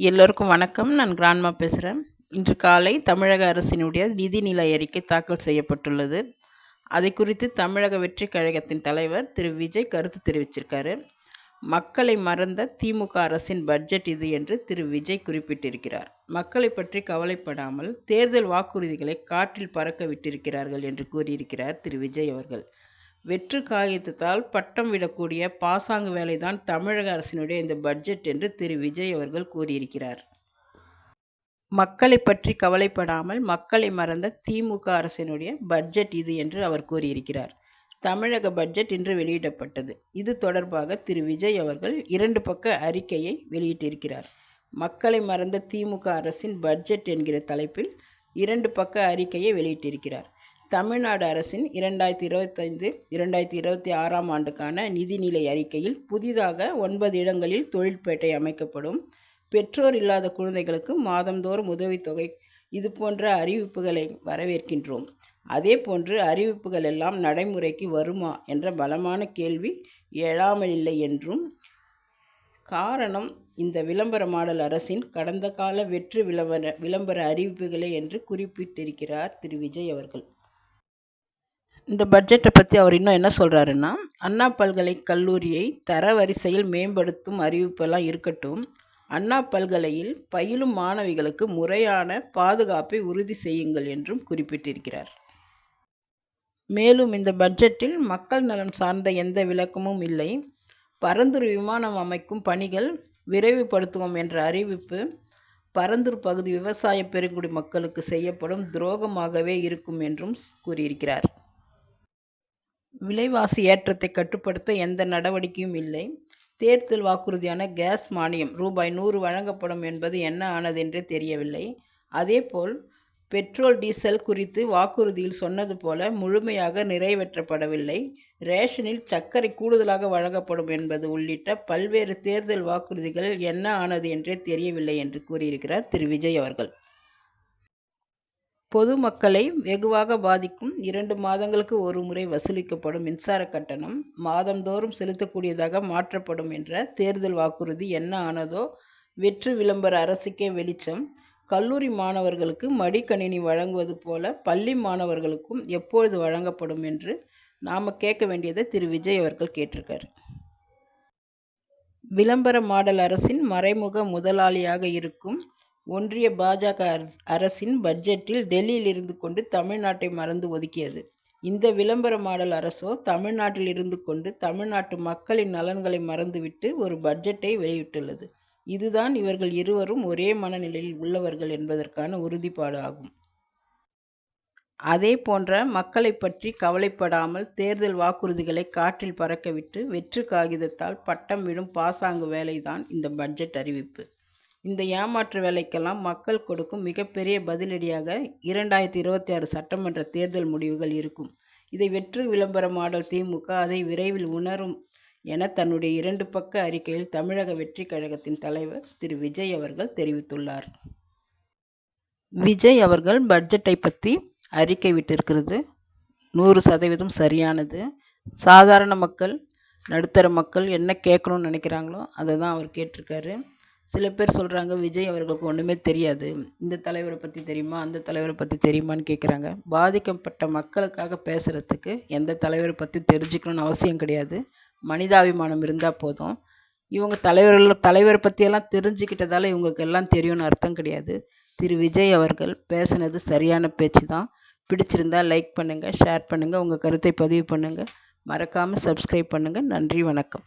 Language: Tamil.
எல்லோருக்கும் வணக்கம். நான் கிராண்ட்மா பேசுகிறேன் இன்று காலை தமிழக அரசினுடைய நிதிநிலை அறிக்கை தாக்கல் செய்யப்பட்டுள்ளது. அதை குறித்து தமிழக வெற்றி கழகத்தின் தலைவர் திரு. விஜய் கருத்து தெரிவிச்சிருக்காரு. மக்களை மறந்த திமுக அரசின் பட்ஜெட் இது என்று திரு. விஜய் குறிப்பிட்டிருக்கிறார். மக்களை பற்றி கவலைப்படாமல் தேர்தல் வாக்குறுதிகளை காற்றில் பறக்க விட்டிருக்கிறார்கள் என்று கூறியிருக்கிறார் திரு. விஜய் அவர்கள். வெற்று காகிதத்தால் பட்டம் விடக்கூடிய பாசாங்கு வேலைதான் தமிழக அரசினுடைய இந்த பட்ஜெட் என்று திரு. விஜய் அவர்கள் கூறியிருக்கிறார். மக்களை பற்றி கவலைப்படாமல் மக்களை மறந்த திமுக அரசினுடைய பட்ஜெட் இது என்று அவர் கூறியிருக்கிறார். தமிழக பட்ஜெட் இன்று வெளியிடப்பட்டது. இது தொடர்பாக திரு. விஜய் அவர்கள் இரண்டு பக்க அறிக்கையை வெளியிட்டிருக்கிறார். மக்களை மறந்த திமுக அரசின் பட்ஜெட் என்கிற தலைப்பில் இரண்டு பக்க அறிக்கையை வெளியிட்டிருக்கிறார். தமிழ்நாடு அரசின் இரண்டாயிரத்தி இருபத்தைந்து இரண்டாயிரத்தி இருபத்தி ஆறாம் ஆண்டுக்கான நிதிநிலை அறிக்கையில் புதிதாக ஒன்பது இடங்களில் தொழில்பேட்டை அமைக்கப்படும். பெற்றோர் இல்லாத குழந்தைகளுக்கு மாதந்தோறும் உதவித்தொகை. இது போன்ற அறிவிப்புகளை வரவேற்கின்றோம். அதே போன்று அறிவிப்புகள் எல்லாம் நடைமுறைக்கு வருமா என்ற பலமான கேள்வி எழாமல் இல்லை என்றும் காரணம் இந்த விளம்பர மாடல் அரசின் கடந்த கால வெற்று விளம்பர விளம்பர அறிவிப்புகளே என்று குறிப்பிட்டிருக்கிறார் திரு. விஜய் அவர்கள். இந்த பட்ஜெட்டை பற்றி அவர் இன்னும் என்ன சொல்கிறாருன்னா அண்ணா பல்கலை கல்லூரியை தரவரிசையில் மேம்படுத்தும் அறிவிப்பெல்லாம் இருக்கட்டும். அண்ணா பல்கலையில் பயிலும் மாணவிகளுக்கு முறையான பாதுகாப்பை உறுதி செய்யுங்கள் என்றும் குறிப்பிட்டிருக்கிறார். மேலும் இந்த பட்ஜெட்டில் மக்கள் நலம் சார்ந்த எந்த விளக்கமும் இல்லை. பரந்தூர் விமானம் அமைக்கும் பணிகள் விரைவுபடுத்துவோம் என்ற அறிவிப்பு பரந்தூர் பகுதி விவசாய பெருங்குடி மக்களுக்கு செய்யப்படும் துரோகமாகவே இருக்கும் என்றும் கூறியிருக்கிறார். விலைவாசி ஏற்றத்தை கட்டுப்படுத்த எந்த நடவடிக்கையும் இல்லை. தேர்தல் வாக்குறுதியான கேஸ் மானியம் ரூபாய் நூறு வழங்கப்படும் என்பது என்ன ஆனது என்றே தெரியவில்லை. அதேபோல் பெட்ரோல் டீசல் குறித்து வாக்குறுதியில் சொன்னது போல முழுமையாக நிறைவேற்றப்படவில்லை. ரேஷனில் சர்க்கரை கூடுதலாக வழங்கப்படும் என்பது உள்ளிட்ட பல்வேறு தேர்தல் வாக்குறுதிகள் என்ன ஆனது என்றே தெரியவில்லை என்று கூறியிருக்கிறார் திரு. விஜய் அவர்கள். பொதுமக்களை வெகுவாக பாதிக்கும் இரண்டு மாதங்களுக்கு ஒரு முறை வசூலிக்கப்படும் மின்சார கட்டணம் மாதந்தோறும் செலுத்தக்கூடியதாக மாற்றப்படும் என்ற தேர்தல் வாக்குறுதி என்ன ஆனதோ வெற்று விளம்பர அரசுக்கே வெளிச்சம். கல்லூரி மாணவர்களுக்கு மடிக்கணினி வழங்குவது போல பள்ளி மாணவர்களுக்கும் எப்பொழுது வழங்கப்படும் என்று நாம் கேட்க வேண்டியதை திரு. விஜய் அவர்கள் கேட்டிருக்காரு. விளம்பர மாடல் அரசின் மறைமுக முதலாளியாக இருக்கும் ஒன்றிய பாஜக அரசின் பட்ஜெட்டில் டெல்லியில் இருந்து கொண்டு தமிழ்நாட்டை மறந்து ஒதுக்கியது. இந்த விளம்பர மாடல் அரசோ தமிழ்நாட்டில் இருந்து கொண்டு தமிழ்நாட்டு மக்களின் நலன்களை மறந்துவிட்டு ஒரு பட்ஜெட்டை வெளியிட்டுள்ளது. இதுதான் இவர்கள் இருவரும் ஒரே மனநிலையில் உள்ளவர்கள் என்பதற்கான உறுதிப்பாடு ஆகும். அதே போன்ற மக்களை பற்றி கவலைப்படாமல் தேர்தல் வாக்குறுதிகளை காற்றில் பறக்கவிட்டு வெற்று காகிதத்தால் பட்டம் விடும் பாசாங்கு வேலைதான் இந்த பட்ஜெட் அறிவிப்பு. இந்த ஏமாற்று வேலைக்கெல்லாம் மக்கள் கொடுக்கும் மிகப்பெரிய பதிலடியாக இரண்டாயிரத்தி இருபத்தி ஆறு சட்டமன்ற தேர்தல் முடிவுகள் இருக்கும். இதை வெற்று விளம்பர மாடல் திமுக அதை விரைவில் உணரும் என தன்னுடைய இரண்டு பக்க அறிக்கையில் தமிழக வெற்றி கழகத்தின் தலைவர் திரு விஜய் அவர்கள் தெரிவித்துள்ளார். விஜய் அவர்கள் பட்ஜெட்டை பற்றி அறிக்கை விட்டிருக்கிறது. நூறு சதவீதம் சரியானது. சாதாரண மக்கள் நடுத்தர மக்கள் என்ன கேட்கணும்னு நினைக்கிறாங்களோ அதை தான் அவர் கேட்டிருக்காரு. சில பேர் சொல்கிறாங்க விஜய் அவர்களுக்கு ஒன்றுமே தெரியாது. இந்த தலைவரை பற்றி தெரியுமா? அந்த தலைவரை பற்றி தெரியுமான்னு கேட்குறாங்க பாதிக்கப்பட்ட மக்களுக்காக பேசுகிறதுக்கு எந்த தலைவரை பற்றி தெரிஞ்சுக்கணும்னு அவசியம் கிடையாது. மனிதாபிமானம் இருந்தால் போதும். இவங்க தலைவர்கள் தலைவரை பற்றியெல்லாம் தெரிஞ்சுக்கிட்டதால இவங்களுக்கு எல்லாம் தெரியும்னு அர்த்தம் கிடையாது. திரு. விஜய் அவர்கள் பேசுனது சரியான பேச்சு தான் பிடிச்சிருந்தா லைக் பண்ணுங்கள் ஷேர் பண்ணுங்கள் உங்கள் கருத்தை பதிவு பண்ணுங்கள் மறக்காமல் சப்ஸ்கிரைப் பண்ணுங்கள் நன்றி வணக்கம்.